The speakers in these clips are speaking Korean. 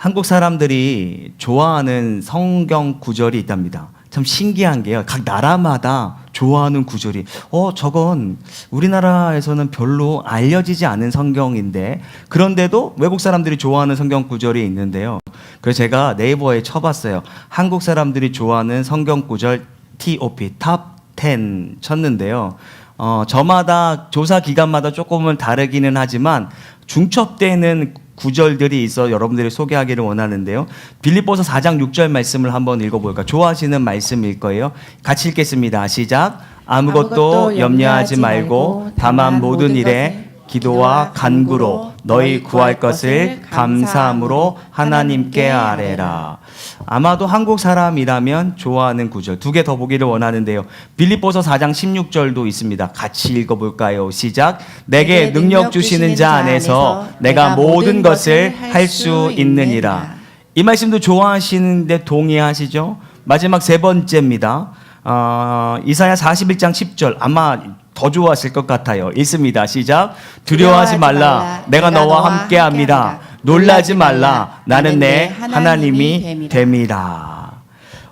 한국 사람들이 좋아하는 성경 구절이 있답니다. 참 신기한 게요. 각 나라마다 좋아하는 구절이 어 저건 우리나라에서는 별로 알려지지 않은 성경인데 그런데도 외국 사람들이 좋아하는 성경 구절이 있는데요. 그래서 제가 네이버에 쳐봤어요. 한국 사람들이 좋아하는 성경 구절 TOP 탑10 쳤는데요. 어, 저마다 조사 기간마다 조금은 다르기는 하지만 중첩되는 구절들이 있어 여러분들이 소개하기를 원하는데요. 빌립보서 4장 6절 말씀을 한번 읽어볼까? 좋아하시는 말씀일 거예요. 같이 읽겠습니다. 시작. 아무것도 염려하지 말고 다만 모든 일에 기도와 간구로 너희 구할 것을 감사함으로 하나님께 아뢰라. 아마도 한국 사람이라면 좋아하는 구절 두 개 더 보기를 원하는데요. 빌립보서 4장 16절도 있습니다. 같이 읽어 볼까요? 시작. 내게 능력 주시는 자 안에서 내가 모든 것을 할 수 있느니라. 이 말씀도 좋아하시는데 동의하시죠? 마지막 세 번째입니다. 어, 이사야 41장 10절 아마 더 좋아하실 것 같아요. 읽습니다. 시작. 두려워하지 말라. 내가 너와 함께 합니다. 놀라지 말라. 나는 내 하나님이 됨이라.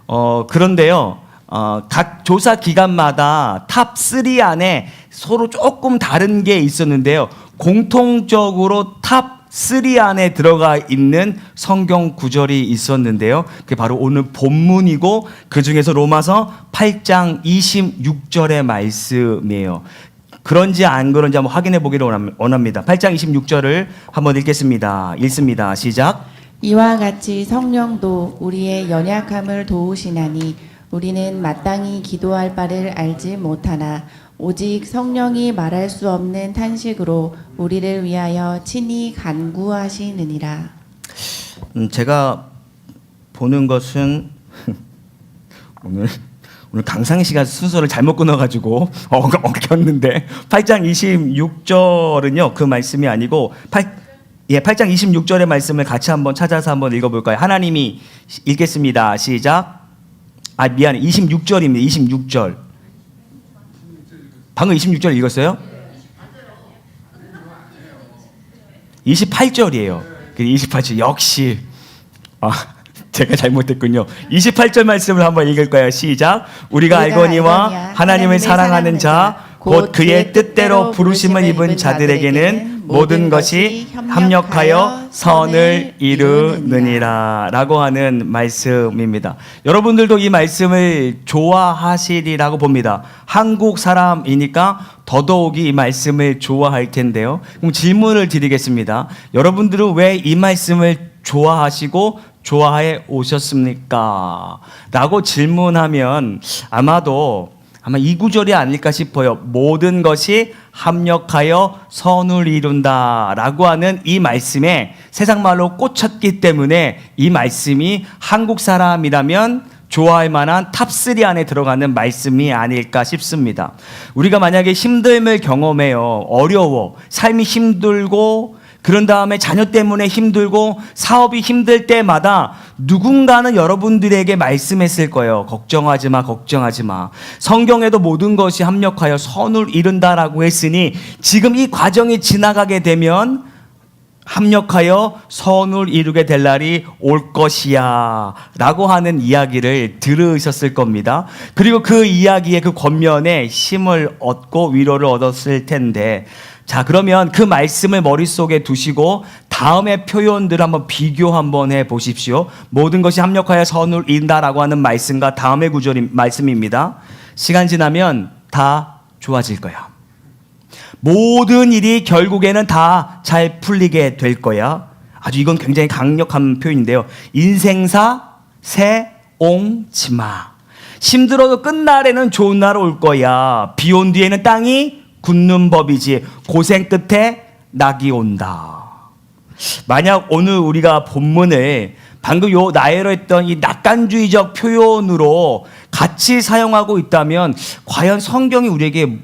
어, 그런데요. 어, 각 조사 기간마다 탑 3 안에 서로 조금 다른 게 있었는데요. 공통적으로 탑 3 안에 들어가 있는 성경 구절이 있었는데요. 그게 바로 오늘 본문이고 그 중에서 로마서 8장 26절의 말씀이에요. 그런지 안 그런지 한번 확인해 보기를 원합- 원합니다. 8장 26절을 한번 읽겠습니다. 읽습니다. 시작. 이와 같이 성령도 우리의 연약함을 도우시나니 우리는 마땅히 기도할 바를 알지 못하나 오직 성령이 말할 수 없는 탄식으로 우리를 위하여 친히 간구하시느니라. 음, 제가 보는 것은 오늘 오늘 강상희 씨가 순서를 잘못 끊어가지고 어, 엉켰는데 8장 26절은요 그 말씀이 아니고 8, 예, 8장 26절의 말씀을 같이 한번 찾아서 한번 읽어볼까요? 하나님이 시- 읽겠습니다. 시작. 아 미안해 26절입니다. 26절. 방금 26절 읽었어요? 28절이에요. 28절 역시 아 제가 잘못했군요. 28절 말씀을 한번 읽을까요? 시작. 우리가 우리가 알거니와 알거니와 하나님을 하나님을 사랑하는 자 곧 그의 뜻대로 부르심을 입은 자들에게는 모든 것이 합력하여 선을 이루느니라 라고 하는 말씀입니다. 여러분들도 이 말씀을 좋아하시리라고 봅니다. 한국 사람이니까 더더욱이 이 말씀을 좋아할 텐데요. 그럼 질문을 드리겠습니다. 여러분들은 왜 이 말씀을 좋아하시고 좋아해 오셨습니까? 라고 질문하면 아마도 아마 이 구절이 아닐까 싶어요. 모든 것이 합력하여 선을 이룬다 라고 하는 이 말씀에 세상 말로 꽂혔기 때문에 이 말씀이 한국 사람이라면 좋아할 만한 탑3 안에 들어가는 말씀이 아닐까 싶습니다. 우리가 만약에 힘듦을 경험해요. 어려워. 삶이 힘들고 그런 다음에 자녀 때문에 힘들고 사업이 힘들 때마다 누군가는 여러분들에게 말씀했을 거예요. 걱정하지 마, 걱정하지 마. 성경에도 모든 것이 합력하여 선을 이룬다라고 했으니 지금 이 과정이 지나가게 되면 합력하여 선을 이루게 될 날이 올 것이야. 라고 하는 이야기를 들으셨을 겁니다. 그리고 그 이야기의 그 겉면에 힘을 얻고 위로를 얻었을 텐데, 자, 그러면 그 말씀을 머릿속에 두시고 다음의 표현들 한번 비교 한번 해 보십시오. 모든 것이 합력하여 선을 이룬다라고 하는 말씀과 다음의 구절이 말씀입니다. 시간 지나면 다 좋아질 거야. 모든 일이 결국에는 다 잘 풀리게 될 거야. 아주 이건 굉장히 강력한 표현인데요. 인생사 새옹지마. 힘들어도 끝날에는 좋은 날 올 거야. 비 온 뒤에는 땅이 굳는 법이지. 고생 끝에 낙이 온다. 만약 오늘 우리가 본문을 방금 요 나열로 했던 이 낙관주의적 표현으로 같이 사용하고 있다면 과연 성경이 우리에게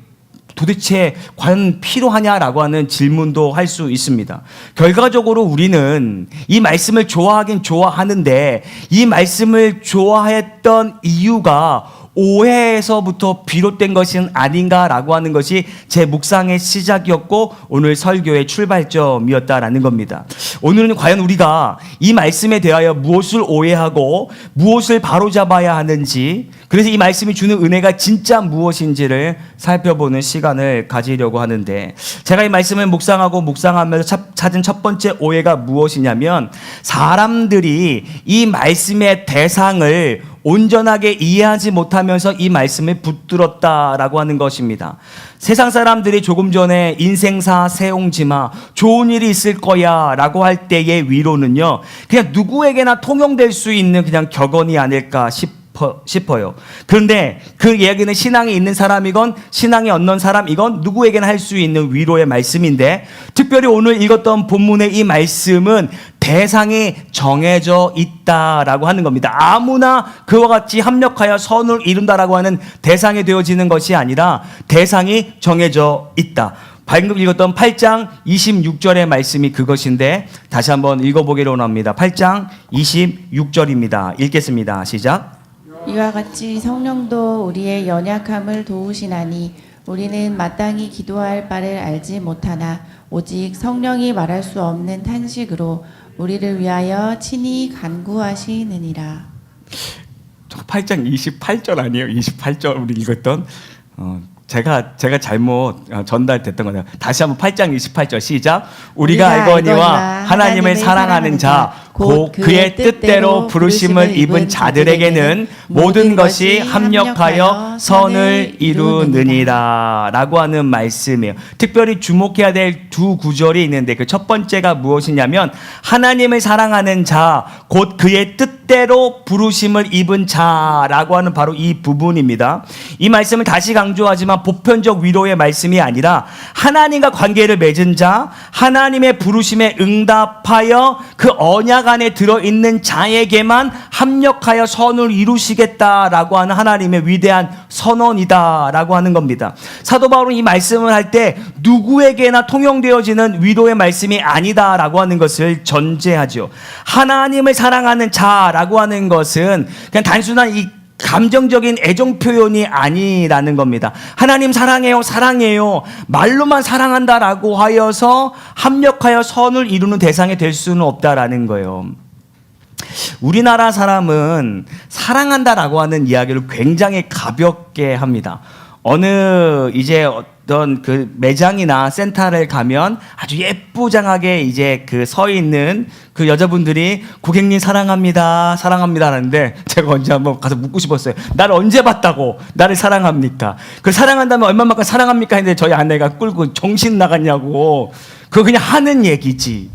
도대체 과연 필요하냐라고 하는 질문도 할 수 있습니다. 결과적으로 우리는 이 말씀을 좋아하긴 좋아하는데 이 말씀을 좋아했던 이유가 오해에서부터 비롯된 것은 아닌가라고 하는 것이 제 묵상의 시작이었고 오늘 설교의 출발점이었다라는 겁니다. 오늘은 과연 우리가 이 말씀에 대하여 무엇을 오해하고 무엇을 바로잡아야 하는지 그래서 이 말씀이 주는 은혜가 진짜 무엇인지를 살펴보는 시간을 가지려고 하는데 제가 이 말씀을 묵상하고 묵상하면서 첫- 찾은 첫 번째 오해가 무엇이냐면 사람들이 이 말씀의 대상을 온전하게 이해하지 못하면서 이 말씀을 붙들었다라고 하는 것입니다. 세상 사람들이 조금 전에 인생사 세옹지마 좋은 일이 있을 거야라고 할 때의 위로는요. 그냥 누구에게나 통용될 수 있는 그냥 격언이 아닐까 싶 싶어 요. 그런데 그 이야기는 신앙이 있는 사람이건 신앙이 없는 사람이건 누구에게나 할 수 있는 위로의 말씀인데 특별히 오늘 읽었던 본문의 이 말씀은 대상이 정해져 있다라고 하는 겁니다. 아무나 그와 같이 합력하여 선을 이룬다라고 하는 대상이 되어지는 것이 아니라 대상이 정해져 있다. 방금 읽었던 8장 26절의 말씀이 그것인데 다시 한번 읽어보기로 원합니다. 8장 26절입니다. 읽겠습니다. 시작. 이와 같이 성령도 우리의 연약함을 도우시나니 우리는 마땅히 기도할 바를 알지 못하나 오직 성령이 말할 수 없는 탄식으로 우리를 위하여 친히 간구하시느니라. 8장 28절 아니에요? 28절 우리 읽었던 어, 제가 제가 잘못 어, 전달됐던 거네요. 다시 한번 8장 28절 시작. 우리가 알거니와 하나님을 사랑하는 자, 곧 그의 뜻대로 부르심을 입은 자들에게는 모든 것이 합력하여 선을 이루느니라 라고 하는 말씀이에요. 특별히 주목해야 될 두 구절이 있는데 그 첫 번째가 무엇이냐면 하나님을 사랑하는 자, 곧 그의 뜻대로 부르심을 입은 자라고 하는 바로 이 부분입니다. 이 말씀을 다시 강조하지만 보편적 위로의 말씀이 아니라 하나님과 관계를 맺은 자, 하나님의 부르심에 응답하여 그 언약 안에 들어 있는 자에게만 합력하여 선을 이루시겠다라고 하는 하나님의 위대한 선언이다라고 하는 겁니다. 사도 바울은 이 말씀을 할 때 누구에게나 통용되어지는 위로의 말씀이 아니다라고 하는 것을 전제하죠. 하나님을 사랑하는 자라고 하는 것은 그냥 단순한 이 감정적인 애정 표현이 아니라는 겁니다. 하나님 사랑해요, 사랑해요. 말로만 사랑한다라고 하여서 합력하여 선을 이루는 대상이 될 수는 없다라는 거예요. 우리나라 사람은 사랑한다라고 하는 이야기를 굉장히 가볍게 합니다. 어느 이제 어떤 그 매장이나 센터를 가면 아주 예쁘장하게 이제 그 서 있는 그 여자분들이 고객님 사랑합니다, 사랑합니다 하는데 제가 언제 한번 가서 묻고 싶었어요. 나를 언제 봤다고 나를 사랑합니까? 그 사랑한다면 얼마만큼 사랑합니까? 했는데 저희 아내가 끌고 정신 나갔냐고. 그거 그냥 하는 얘기지.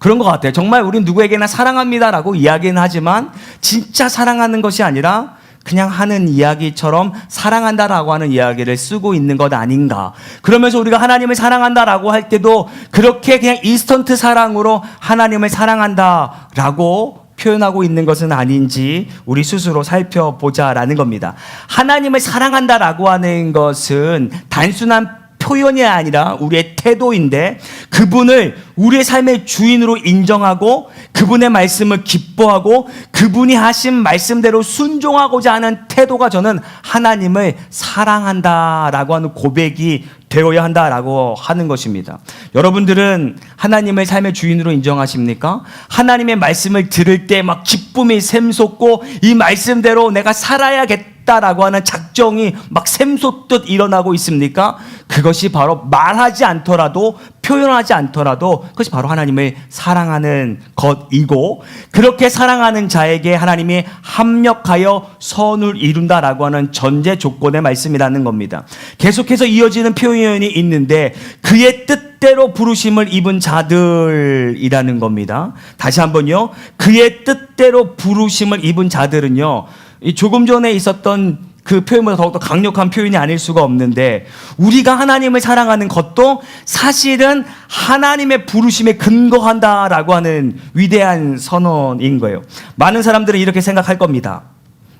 그런 것 같아요. 정말 우린 누구에게나 사랑합니다라고 이야기는 하지만 진짜 사랑하는 것이 아니라 그냥 하는 이야기처럼 사랑한다라고 하는 이야기를 쓰고 있는 것 아닌가. 그러면서 우리가 하나님을 사랑한다라고 할 때도 그렇게 그냥 인스턴트 사랑으로 하나님을 사랑한다라고 표현하고 있는 것은 아닌지 우리 스스로 살펴보자라는 겁니다. 하나님을 사랑한다라고 하는 것은 단순한 표현이 아니라 우리의 태도인데 그분을 우리의 삶의 주인으로 인정하고 그분의 말씀을 기뻐하고 그분이 하신 말씀대로 순종하고자 하는 태도가 저는 하나님을 사랑한다라고 하는 고백이 되어야 한다라고 하는 것입니다. 여러분들은 하나님을 삶의 주인으로 인정하십니까? 하나님의 말씀을 들을 때 막 기쁨이 샘솟고 이 말씀대로 내가 살아야겠다 라고 하는 작정이 막 샘솟듯 일어나고 있습니까? 그것이 바로 말하지 않더라도 표현하지 않더라도 그것이 바로 하나님을 사랑하는 것이고 그렇게 사랑하는 자에게 하나님이 합력하여 선을 이룬다라고 하는 전제 조건의 말씀이라는 겁니다. 계속해서 이어지는 표현이 있는데 그의 뜻대로 부르심을 입은 자들이라는 겁니다. 다시 한번요. 그의 뜻대로 부르심을 입은 자들은요. 이 조금 전에 있었던 그 표현보다 더욱더 강력한 표현이 아닐 수가 없는데 우리가 하나님을 사랑하는 것도 사실은 하나님의 부르심에 근거한다라고 하는 위대한 선언인 거예요. 많은 사람들은 이렇게 생각할 겁니다.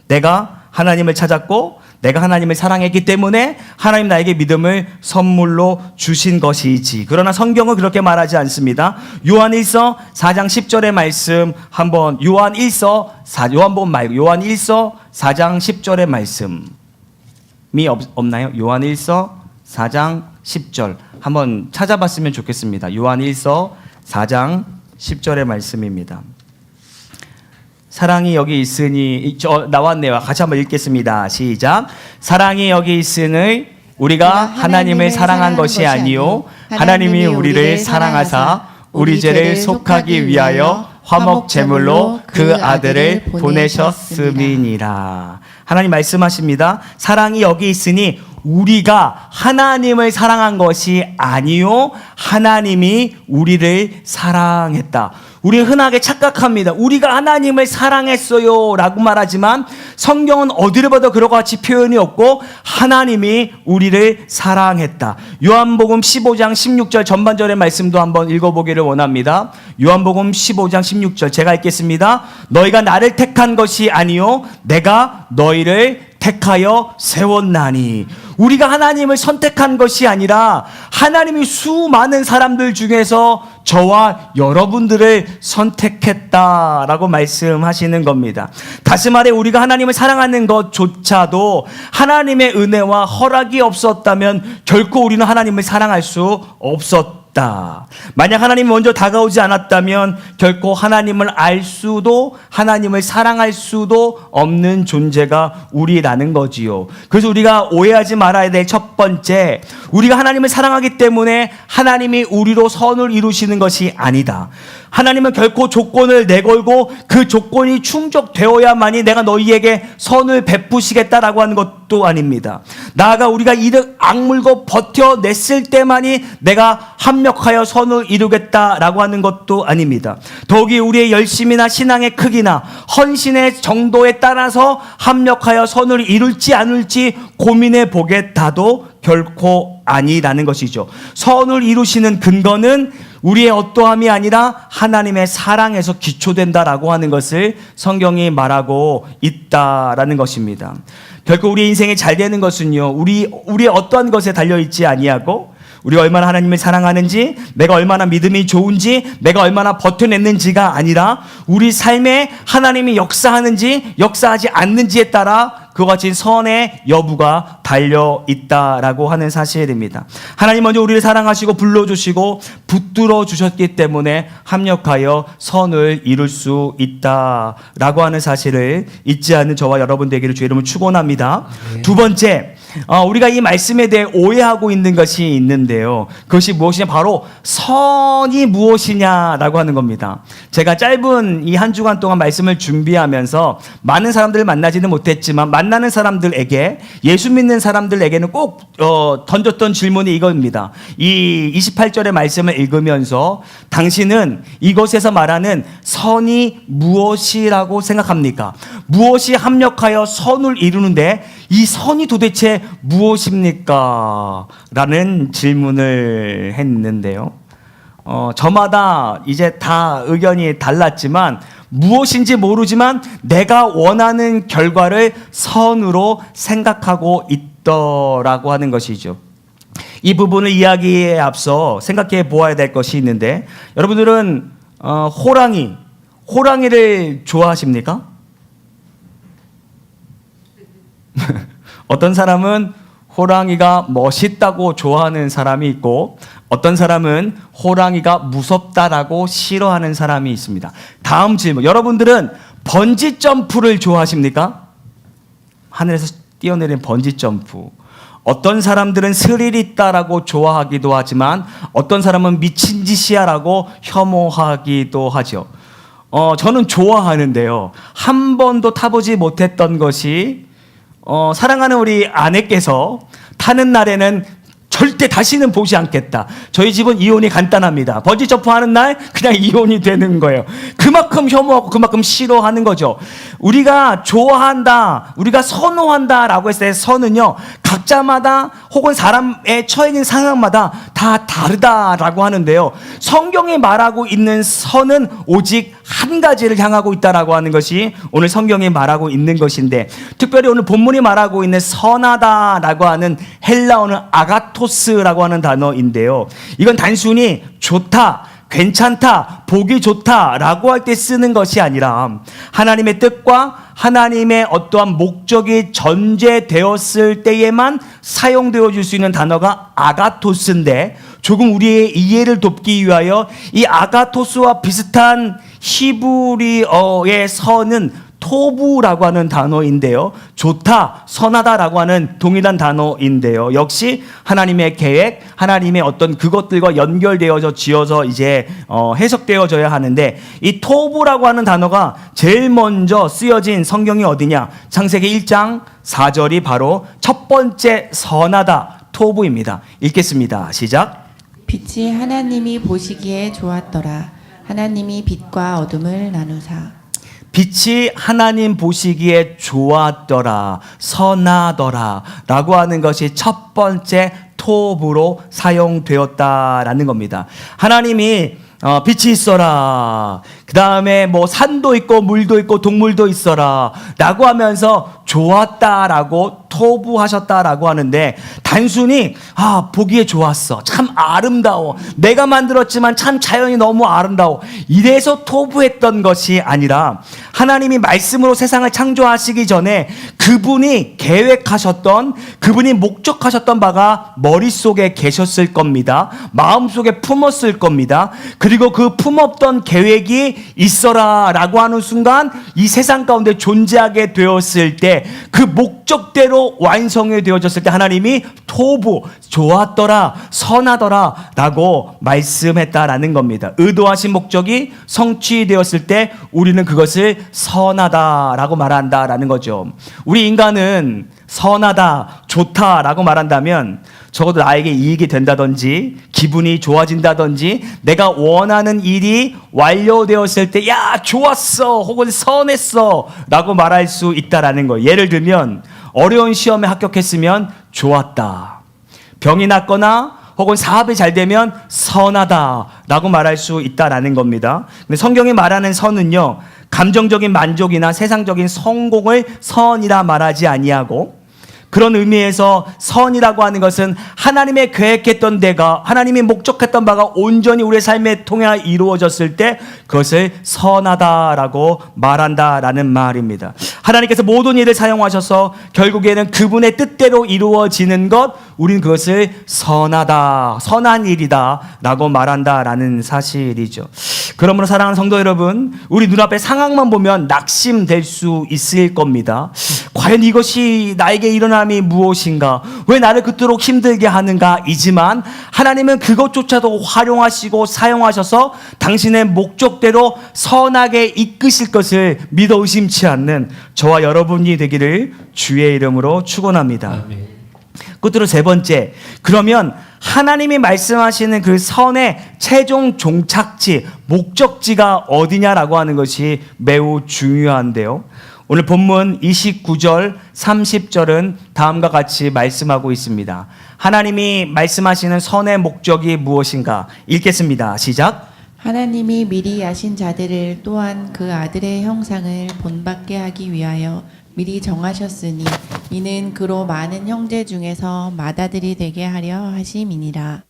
내가 하나님을 찾았고 내가 하나님을 사랑했기 때문에 하나님 나에게 믿음을 선물로 주신 것이지. 그러나 성경은 그렇게 말하지 않습니다. 요한 1서 4장 10절의 말씀 한번 요한 1서 4 요한복음 말고 요한 1서 4장 10절의 말씀이 없, 없나요? 요한 1서 4장 10절 한번 찾아봤으면 좋겠습니다. 요한 1서 4장 10절의 말씀입니다. 사랑이 여기 있으니 이- 저 나왔네요. 같이 한번 읽겠습니다. 시작. 사랑이 여기 있으니 우리가 하나님을 사랑한 것이 아니요 하나님이 우리를 사랑하사 우리 죄를 속하기 위하여 화목 제물로 그 아들을 보내셨음이니라. 하나님 말씀하십니다. 사랑이 여기 있으니 우리가 하나님을 사랑한 것이 아니요 하나님이 우리를 사랑했다. 우리 흔하게 착각합니다. 우리가 하나님을 사랑했어요. 라고 말하지만 성경은 어디를 봐도 그와 같이 표현이 없고 하나님이 우리를 사랑했다. 요한복음 15장 16절 전반절의 말씀도 한번 읽어보기를 원합니다. 요한복음 15장 16절 제가 읽겠습니다. 너희가 나를 택한 것이 아니요 내가 너희를 택하여 세웠나니 우리가 하나님을 선택한 것이 아니라 하나님이 수많은 사람들 중에서 저와 여러분들을 선택했다라고 말씀하시는 겁니다. 다시 말해 우리가 하나님을 사랑하는 것조차도 하나님의 은혜와 허락이 없었다면 결코 우리는 하나님을 사랑할 수 없었다. 만약 하나님이 먼저 다가오지 않았다면 결코 하나님을 알 수도 하나님을 사랑할 수도 없는 존재가 우리라는 거지요. 그래서 우리가 오해하지 말아야 될 첫 번째, 우리가 하나님을 사랑하기 때문에 하나님이 우리로 선을 이루시는 것이 아니다. 하나님은 결코 조건을 내걸고 그 조건이 충족되어야만이 내가 너희에게 선을 베푸시겠다라고 하는 것도 아닙니다. 나아가 우리가 이를 악물고 버텨냈을 때만이 내가 합력하여 선을 이루겠다라고 하는 것도 아닙니다. 더욱이 우리의 열심이나 신앙의 크기나 헌신의 정도에 따라서 합력하여 선을 이룰지 않을지 고민해 보겠다도 결코 아니라는 것이죠. 선을 이루시는 근거는 우리의 어떠함이 아니라 하나님의 사랑에서 기초된다라고 하는 것을 성경이 말하고 있다라는 것입니다. 결국 우리 인생이 잘 되는 것은요. 우리 우리의 어떠한 것에 달려 있지 아니하고 우리가 얼마나 하나님을 사랑하는지, 내가 얼마나 믿음이 좋은지, 내가 얼마나 버텨냈는지가 아니라 우리 삶에 하나님이 역사하는지, 역사하지 않는지에 따라 그와 같이 선의 여부가 달려 있다라고 하는 사실입니다. 하나님 먼저 우리를 사랑하시고 불러주시고 붙들어 주셨기 때문에 합력하여 선을 이룰 수 있다라고 하는 사실을 잊지 않는 저와 여러분 되기를 주의 이름으로 축원합니다. 두 번째, 어, 우리가 이 말씀에 대해 오해하고 있는 것이 있는데요. 그것이 무엇이냐? 바로 선이 무엇이냐라고 하는 겁니다. 제가 짧은 이 한 주간 동안 말씀을 준비하면서 많은 사람들을 만나지는 못했지만 만나는 사람들에게 예수 믿는 사람들에게는 꼭 어, 던졌던 질문이 이겁니다. 이 28절의 말씀을 읽으면서 당신은 이것에서 말하는 선이 무엇이라고 생각합니까? 무엇이 합력하여 선을 이루는데 이 선이 도대체 무엇입니까? 라는 질문을 했는데요. 어, 저마다 이제 다 의견이 달랐지만 무엇인지 모르지만 내가 원하는 결과를 선으로 생각하고 있더라고 하는 것이죠. 이 부분을 이야기에 앞서 생각해 보아야 될 것이 있는데 여러분들은 어, 호랑이, 호랑이를 좋아하십니까? 어떤 사람은 호랑이가 멋있다고 좋아하는 사람이 있고 어떤 사람은 호랑이가 무섭다라고 싫어하는 사람이 있습니다. 다음 질문. 여러분들은 번지 점프를 좋아하십니까? 하늘에서 뛰어내린 번지 점프. 어떤 사람들은 스릴 있다라고 좋아하기도 하지만 어떤 사람은 미친 짓이야라고 혐오하기도 하죠. 어, 저는 좋아하는데요. 한 번도 타보지 못했던 것이 어, 사랑하는 우리 아내께서 타는 날에는 절대 다시는 보지 않겠다. 저희 집은 이혼이 간단합니다. 번지 점프하는 날 그냥 이혼이 되는 거예요. 그만큼 혐오하고 그만큼 싫어하는 거죠. 우리가 좋아한다, 우리가 선호한다라고 했을 때 선은요 각자마다 혹은 사람의 처해 있는 상황마다 다 다르다라고 하는데요. 성경이 말하고 있는 선은 오직 한 가지를 향하고 있다라고 하는 것이 오늘 성경이 말하고 있는 것인데 특별히 오늘 본문이 말하고 있는 선하다라고 하는 헬라어는 아가토스라고 하는 단어인데요. 이건 단순히 좋다, 괜찮다, 보기 좋다라고 할 때 쓰는 것이 아니라 하나님의 뜻과 하나님의 어떠한 목적이 전제되었을 때에만 사용되어 줄 수 있는 단어가 아가토스인데 조금 우리의 이해를 돕기 위하여 이 아가토스와 비슷한 히브리어의 선은 토부라고 하는 단어인데요. 좋다, 선하다라고 하는 동일한 단어인데요. 역시 하나님의 계획, 하나님의 어떤 그것들과 연결되어져 지어서 이제 어, 해석되어져야 하는데 이 토부라고 하는 단어가 제일 먼저 쓰여진 성경이 어디냐? 창세기 1장 4절이 바로 첫 번째 선하다 토부입니다. 읽겠습니다. 시작. 빛이 하나님이 보시기에 좋았더라. 하나님이 빛과 어둠을 나누사. 빛이 하나님 보시기에 좋았더라, 선하더라, 라고 하는 것이 첫 번째 톱으로 사용되었다라는 겁니다. 하나님이 어, 빛이 있어라. 그 다음에 뭐 산도 있고 물도 있고 동물도 있어라. 라고 하면서 좋았다라고 토부하셨다라고 하는데 단순히 아 보기에 좋았어. 참 아름다워. 내가 만들었지만 참 자연이 너무 아름다워. 이래서 토부했던 것이 아니라 하나님이 말씀으로 세상을 창조하시기 전에 그분이 계획하셨던 그분이 목적하셨던 바가 머릿속에 계셨을 겁니다. 마음속에 품었을 겁니다. 그리고 그 품었던 계획이 있어라 라고 하는 순간 이 세상 가운데 존재하게 되었을 때 그 목적대로 완성이 되어졌을 때 하나님이 토부 좋았더라 선하더라 라고 말씀했다라는 겁니다. 의도하신 목적이 성취되었을 때 우리는 그것을 선하다 라고 말한다라는 거죠. 우리 인간은 선하다, 좋다 라고 말한다면 적어도 나에게 이익이 된다든지 기분이 좋아진다든지 내가 원하는 일이 완료되었을 때 야 좋았어 혹은 선했어 라고 말할 수 있다라는 거예요. 예를 들면 어려운 시험에 합격했으면 좋았다. 병이 났거나 혹은 사업이 잘 되면 선하다라고 말할 수 있다라는 겁니다. 근데 성경이 말하는 선은요. 감정적인 만족이나 세상적인 성공을 선이라 말하지 아니하고 그런 의미에서 선이라고 하는 것은 하나님의 계획했던 데가 하나님이 목적했던 바가 온전히 우리의 삶에 통해 이루어졌을 때 그것을 선하다라고 말한다라는 말입니다. 하나님께서 모든 일을 사용하셔서 결국에는 그분의 뜻대로 이루어지는 것 우리는 그것을 선하다, 선한 일이다라고 말한다라는 사실이죠. 그러므로 사랑하는 성도 여러분, 우리 눈앞에 상황만 보면 낙심될 수 있을 겁니다. 과연 이것이 나에게 일어남이 무엇인가? 왜 나를 그토록 힘들게 하는가? 이지만 하나님은 그것조차도 활용하시고 사용하셔서 당신의 목적대로 선하게 이끄실 것을 믿어 의심치 않는 저와 여러분이 되기를 주의 이름으로 축원합니다. 끝으로 세 번째. 그러면 하나님이 말씀하시는 그 선의 최종 종착지, 목적지가 어디냐라고 하는 것이 매우 중요한데요. 오늘 본문 29절, 30절은 다음과 같이 말씀하고 있습니다. 하나님이 말씀하시는 선의 목적이 무엇인가? 읽겠습니다. 시작. 하나님이 미리 아신 자들을 또한 그 아들의 형상을 본받게 하기 위하여 미리 정하셨으니 이는 그로 많은 형제 중에서 맏아들이 되게 하려 하심이니라.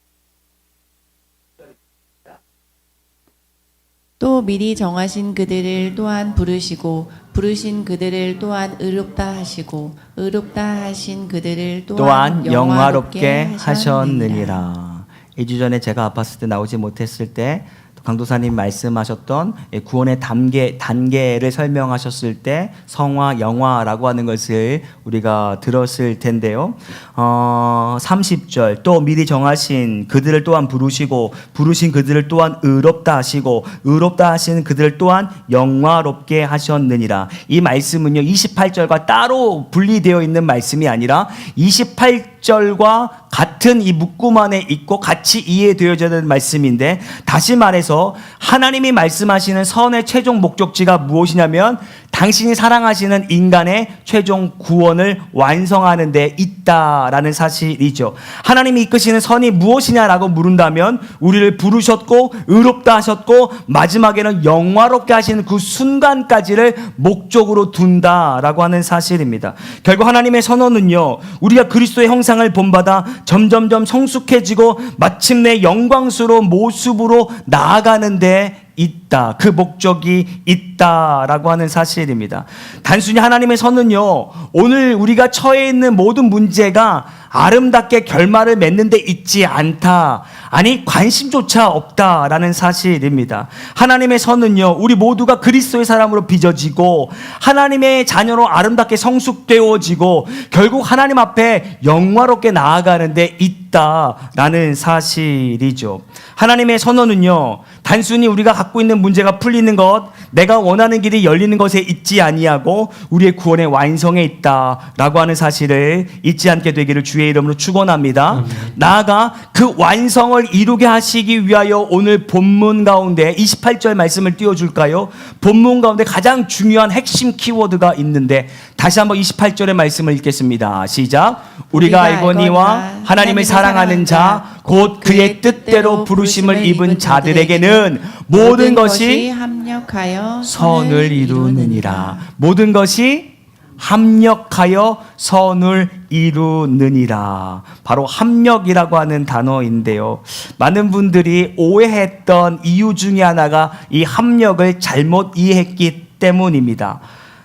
또 미리 정하신 그들을 또한 부르시고 부르신 그들을 또한 의롭다 하시고 의롭다 하신 그들을 또한, 또한 영화롭게 하셨느니라. 2주 전에 제가 아팠을 때 나오지 못했을 때 강도사님 말씀하셨던 구원의 단계 단계를 설명하셨을 때 성화 영화라고 하는 것을 우리가 들었을 텐데요. 어, 30절 또 미리 정하신 그들을 또한 부르시고 부르신 그들을 또한 의롭다 하시고 의롭다 하신 그들을 또한 영화롭게 하셨느니라. 이 말씀은요. 28절과 따로 분리되어 있는 말씀이 아니라 28 절과 같은 이 묶음 안에 있고 같이 이해되어져야 되는 말씀인데 다시 말해서 하나님이 말씀하시는 선의 최종 목적지가 무엇이냐면 당신이 사랑하시는 인간의 최종 구원을 완성하는 데 있다라는 사실이죠. 하나님이 이끄시는 선이 무엇이냐라고 물은다면 우리를 부르셨고 의롭다 하셨고 마지막에는 영화롭게 하시는 그 순간까지를 목적으로 둔다라고 하는 사실입니다. 결국 하나님의 선언은요. 우리가 그리스도의 형상을 본받아 점점점 성숙해지고 마침내 영광스러운 모습으로 나아가 는 데 있다. 그 목적이 있다라고 하는 사실입니다. 단순히 하나님의 선은요. 오늘 우리가 처해 있는 모든 문제가 아름답게 결말을 맺는 데 있지 않다. 아니 관심조차 없다라는 사실입니다. 하나님의 선은요. 우리 모두가 그리스도의 사람으로 빚어지고 하나님의 자녀로 아름답게 성숙되어지고 결국 하나님 앞에 영화롭게 나아가는 데 있다라는 사실이죠. 하나님의 선언은요. 단순히 우리가 갖고 있는 문제가 풀리는 것, 내가 원하는 길이 열리는 것에 있지 아니하고 우리의 구원의 완성에 있다라고 하는 사실을 잊지 않게 되기를 주의 이름으로 축원합니다. 나아가 그 완성을 이루게 하시기 위하여 오늘 본문 가운데 28절 말씀을 띄워 줄까요? 본문 가운데 가장 중요한 핵심 키워드가 있는데 다시 한번 28절의 말씀을 읽겠습니다. 시작. 우리가 알거니와 하나님을 사랑하는 자 곧 그의 뜻대로 부르심을 입은 자들에게는 모든 것이 합력하여 선을 이루느니라. 모든 것이 합력하여 선을 이루느니라. 바로 합력이라고 하는 단어인데요. 많은 분들이 오해했던 이유 중에 하나가 이 합력을 잘못 이해했기 때문입니다.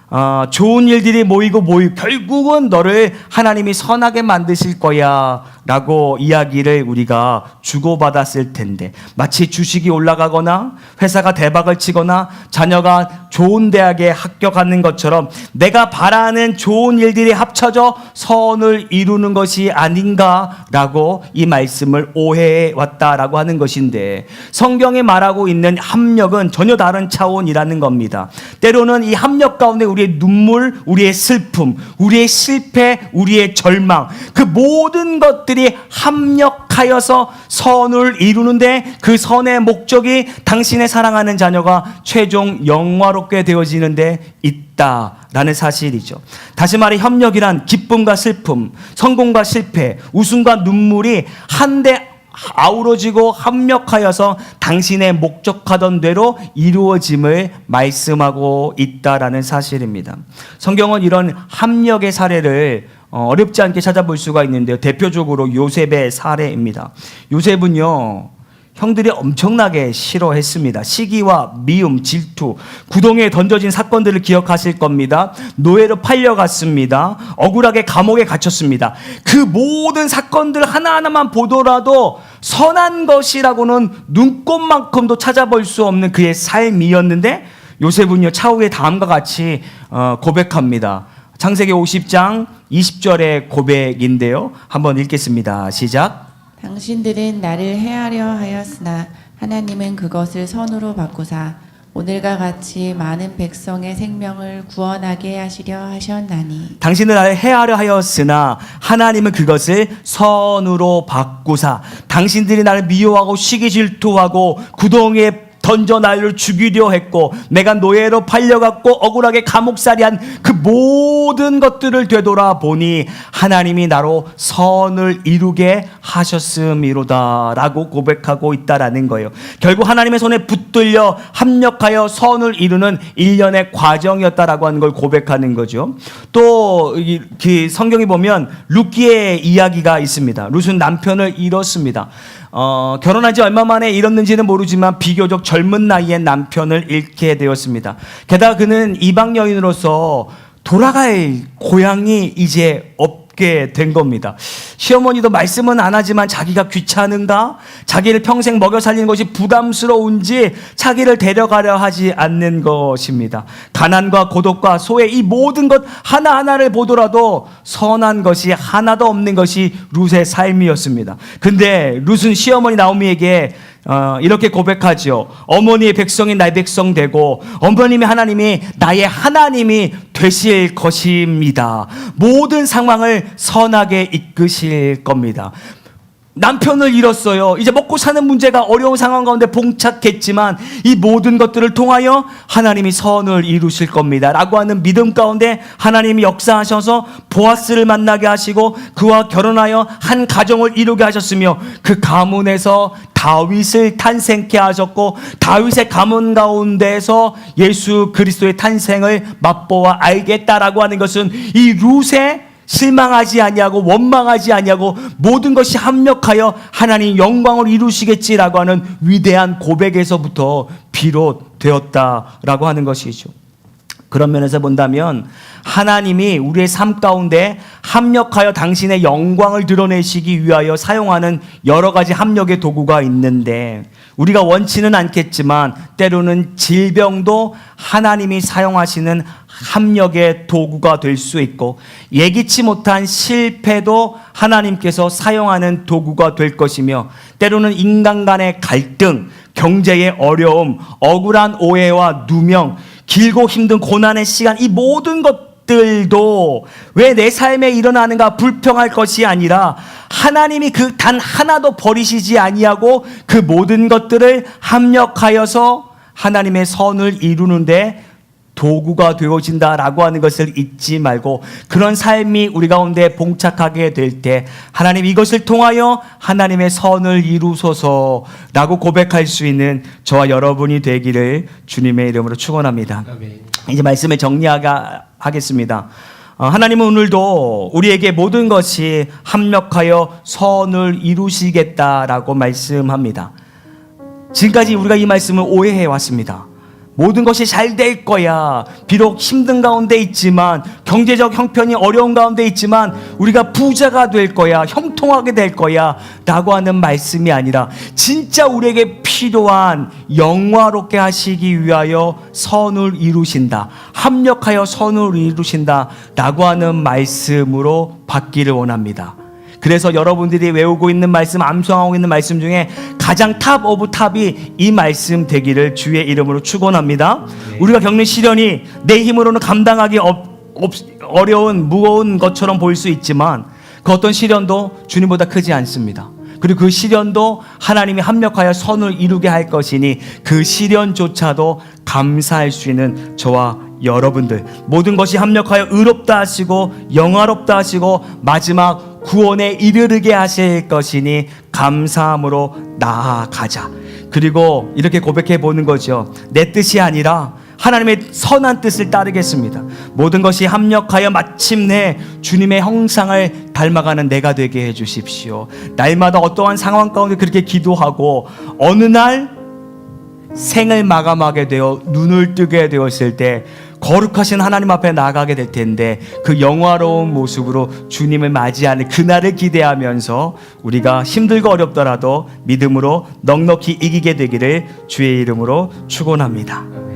어, 좋은 일들이 모이고 모이고 결국은 너를 하나님이 선하게 만드실 거야 라고 이야기를 우리가 주고받았을 텐데 마치 주식이 올라가거나 회사가 대박을 치거나 자녀가 좋은 대학에 합격하는 것처럼 내가 바라는 좋은 일들이 합쳐져 선을 이루는 것이 아닌가라고 이 말씀을 오해해 왔다라고 하는 것인데 성경에 말하고 있는 합력은 전혀 다른 차원이라는 겁니다. 때로는 이 합력 가운데 우리의 눈물, 우리의 슬픔, 우리의 실패, 우리의 절망 그 모든 것들이 합력하여서 선을 이루는데 그 선의 목적이 당신의 사랑하는 자녀가 최종 영화롭게 되어지는데 있다라는 사실이죠. 다시 말해 협력이란 기쁨과 슬픔, 성공과 실패, 웃음과 눈물이 한데 아우러지고 합력하여서 당신의 목적하던 대로 이루어짐을 말씀하고 있다라는 사실입니다. 성경은 이런 합력의 사례를 어, 어렵지 않게 찾아볼 수가 있는데요. 대표적으로 요셉의 사례입니다. 요셉은요. 형들이 엄청나게 싫어했습니다. 시기와 미움, 질투, 구덩이에 던져진 사건들을 기억하실 겁니다. 노예로 팔려갔습니다. 억울하게 감옥에 갇혔습니다. 그 모든 사건들 하나하나만 보더라도 선한 것이라고는 눈꼽만큼도 찾아볼 수 없는 그의 삶이었는데 요셉은요 차후에 다음과 같이 어, 고백합니다. 창세기 50장 20절의 고백인데요. 한번 읽겠습니다. 시작. 당신들은 나를 해하려 하였으나 하나님은 그것을 선으로 바꾸사 오늘과 같이 많은 백성의 생명을 구원하게 하시려 하셨나니. 당신은 해하려 하였으나 하나님은 그것을 선으로 바꾸사 당신들이 나를 미워하고 시기 질투하고 구덩이에 던져 나를 죽이려 했고 내가 노예로 팔려갔고 억울하게 감옥살이한 그 모든 것들을 되돌아보니 하나님이 나로 선을 이루게 하셨음이로다라고 고백하고 있다라는 거예요. 결국 하나님의 손에 붙들려 합력하여 선을 이루는 일련의 과정이었다라고 하는 걸 고백하는 거죠. 또그 성경에 보면 루키의 이야기가 있습니다. 룻은 남편을 잃었습니다. 어, 결혼한 지 얼마 만에 잃었는지는 모르지만 비교적 젊은 나이에 남편을 잃게 되었습니다. 게다가 그는 이방 여인으로서 돌아갈 고향이 이제 없 게 된 겁니다. 시어머니도 말씀은 안 하지만 자기가 귀찮은가? 자기를 평생 먹여 살리는 것이 부담스러운지 자기를 데려가려 하지 않는 것입니다. 가난과 고독과 소외 이 모든 것 하나하나를 보더라도 선한 것이 하나도 없는 것이 룻의 삶이었습니다. 근데 룻은 시어머니 나오미에게 어, 이렇게 고백하죠. 어머니의 백성이 나의 백성 되고 어머님의 하나님이 나의 하나님이 되실 것입니다. 모든 상황을 선하게 이끄실 겁니다. 남편을 잃었어요. 이제 먹고 사는 문제가 어려운 상황 가운데 봉착했지만 이 모든 것들을 통하여 하나님이 선을 이루실 겁니다. 라고 하는 믿음 가운데 하나님이 역사하셔서 보아스를 만나게 하시고 그와 결혼하여 한 가정을 이루게 하셨으며 그 가문에서 다윗을 탄생케 하셨고 다윗의 가문 가운데서 예수 그리스도의 탄생을 맛보아 알겠다라고 하는 것은 이 룻의 실망하지 아니하고 원망하지 아니하고 모든 것이 합력하여 하나님 영광을 이루시겠지라고 하는 위대한 고백에서부터 비롯되었다라고 하는 것이죠. 그런 면에서 본다면 하나님이 우리의 삶 가운데 합력하여 당신의 영광을 드러내시기 위하여 사용하는 여러 가지 합력의 도구가 있는데 우리가 원치는 않겠지만 때로는 질병도 하나님이 사용하시는 합력의 도구가 될 수 있고 예기치 못한 실패도 하나님께서 사용하는 도구가 될 것이며 때로는 인간 간의 갈등, 경제의 어려움, 억울한 오해와 누명, 길고 힘든 고난의 시간 이 모든 것들도 왜 내 삶에 일어나는가 불평할 것이 아니라 하나님이 그 단 하나도 버리시지 아니하고 그 모든 것들을 합력하여서 하나님의 선을 이루는데 도구가 되어진다라고 하는 것을 잊지 말고 그런 삶이 우리 가운데 봉착하게 될 때 하나님 이것을 통하여 하나님의 선을 이루소서라고 고백할 수 있는 저와 여러분이 되기를 주님의 이름으로 축원합니다. 이제 말씀을 정리하겠습니다. 어, 하나님은 오늘도 우리에게 모든 것이 합력하여 선을 이루시겠다라고 말씀합니다. 지금까지 우리가 이 말씀을 오해해 왔습니다. 모든 것이 잘 될 거야. 비록 힘든 가운데 있지만, 경제적 형편이 어려운 가운데 있지만, 우리가 부자가 될 거야. 형통하게 될 거야. 라고 하는 말씀이 아니라, 진짜 우리에게 필요한 영화롭게 하시기 위하여 선을 이루신다. 합력하여 선을 이루신다. 라고 하는 말씀으로 받기를 원합니다. 그래서 여러분들이 외우고 있는 말씀, 암송하고 있는 말씀 중에 가장 탑 오브 탑이 이 말씀 되기를 주의 이름으로 축원합니다. 우리가 겪는 시련이 내 힘으로는 감당하기 없, 없, 어려운 무거운 것처럼 보일 수 있지만 그 어떤 시련도 주님보다 크지 않습니다. 그리고 그 시련도 하나님이 합력하여 선을 이루게 할 것이니 그 시련조차도 감사할 수 있는 저와 여러분들 모든 것이 합력하여 의롭다 하시고 영화롭다 하시고 마지막 구원에 이르르게 하실 것이니 감사함으로 나아가자. 그리고 이렇게 고백해 보는 거죠. 내 뜻이 아니라 하나님의 선한 뜻을 따르겠습니다. 모든 것이 합력하여 마침내 주님의 형상을 닮아가는 내가 되게 해 주십시오. 날마다 어떠한 상황 가운데 그렇게 기도하고 어느 날 생을 마감하게 되어 눈을 뜨게 되었을 때 거룩하신 하나님 앞에 나가게 될 텐데 그 영화로운 모습으로 주님을 맞이하는 그날을 기대하면서 우리가 힘들고 어렵더라도 믿음으로 넉넉히 이기게 되기를 주의 이름으로 축원합니다.